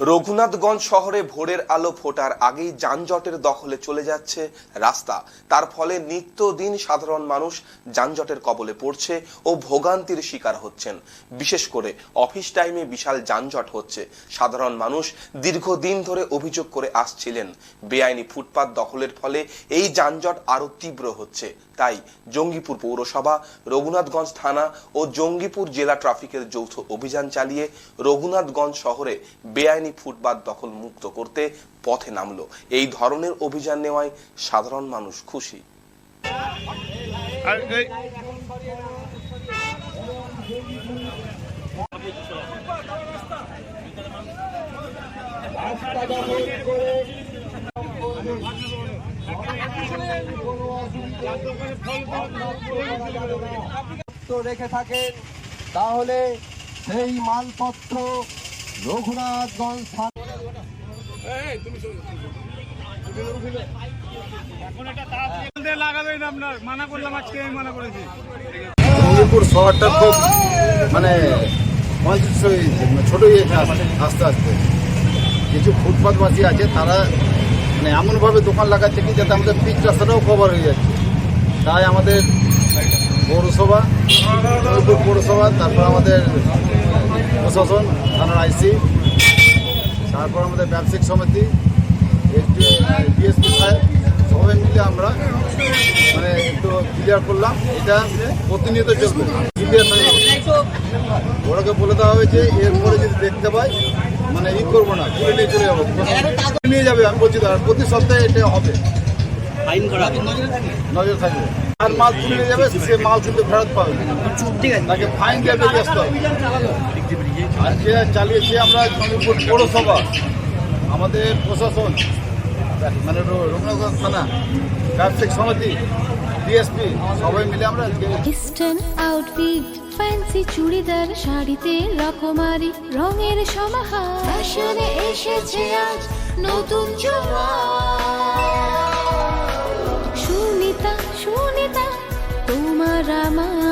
রঘুনাথগঞ্জ শহরে ভোরের আলো ফোটার আগেই যানজটের দখলে চলে যাচ্ছে রাস্তা। তার ফলে নিত্যদিন সাধারণ মানুষ যানজটের কবলে পড়ছে ও ভোগান্তির শিকার হচ্ছেন। বিশেষ করে অফিস টাইমে বিশাল যানজট হচ্ছে। সাধারণ মানুষ দীর্ঘদিন ধরে অভিযোগ করে আসছিলেন। বেআইনি ফুটপাত দখলের ফলে এই যানজট আরও তীব্র হচ্ছে। তাই জঙ্গিপুর পৌরসভা, রঘুনাথগঞ্জ থানা ও জঙ্গিপুর জেলা ট্রাফিকের যৌথ অভিযান চালিয়ে রঘুনাথগঞ্জ শহরে বেআইনি ফুটপাত দখল মুক্ত করতে পথে নামলো। এই ধরনের অভিযান নেওয়ায় সাধারণ মানুষ খুশি। রেখে থাকেন, তাহলে সেই মালপত্র রঘুনাথগঞ্জ মানা মানা শহরটা খুব মানে মানে ছোট হয়ে আস্তে আস্তে আস্তে। কিছু ফুটপাতবাসী আছে তারা মানে এমনভাবে দোকান লাগাচ্ছে কি যাতে আমাদের পিচ রাস্তাটাও কভার হয়ে যাচ্ছে। তাই আমাদের পৌরসভা পৌরসভা তারপর আমাদের প্রশাসন থানার আইসি তারপর আমাদের ব্যবসায়িক সমিতি ডিএসপি সাহেব সবাই মিলে আমরা মানে একটু ক্লিয়ার করলাম এটা প্রতিনিয়ত চলবে। ওরাকে বলে দেওয়া হয়েছে এরপরে যদি দেখতে পাই মানে ই করব না তুলে নিয়ে চলে যাব। নিয়ে যাবে আমি বলছি প্রতি সপ্তাহে এটা হবে। ফাইন করা নজর থাকবে। আর মাল তুলে নিয়ে যাবে সে মাল কিন্তু ফেরত পাবে। তাকে ফাইন দিয়ে বেরিয়ে আসতে হবে। যে চালিয়েছি আমরা চন্দ্রপুর পৌরসভা আমাদের প্রশাসন মানে রঘুনাথগঞ্জ থানা ব্যবসায়িক সমিতি ডিএসপি সবাই মিলে আমরা ইস্টার্ন আউটফিট ফ্যান্সি চুড়িদার শাড়িতে রকমারি রঙের সমাহার। ফ্যাশনে এসেছে আজ নতুন সুনিতা সুনিতা তোমার আমার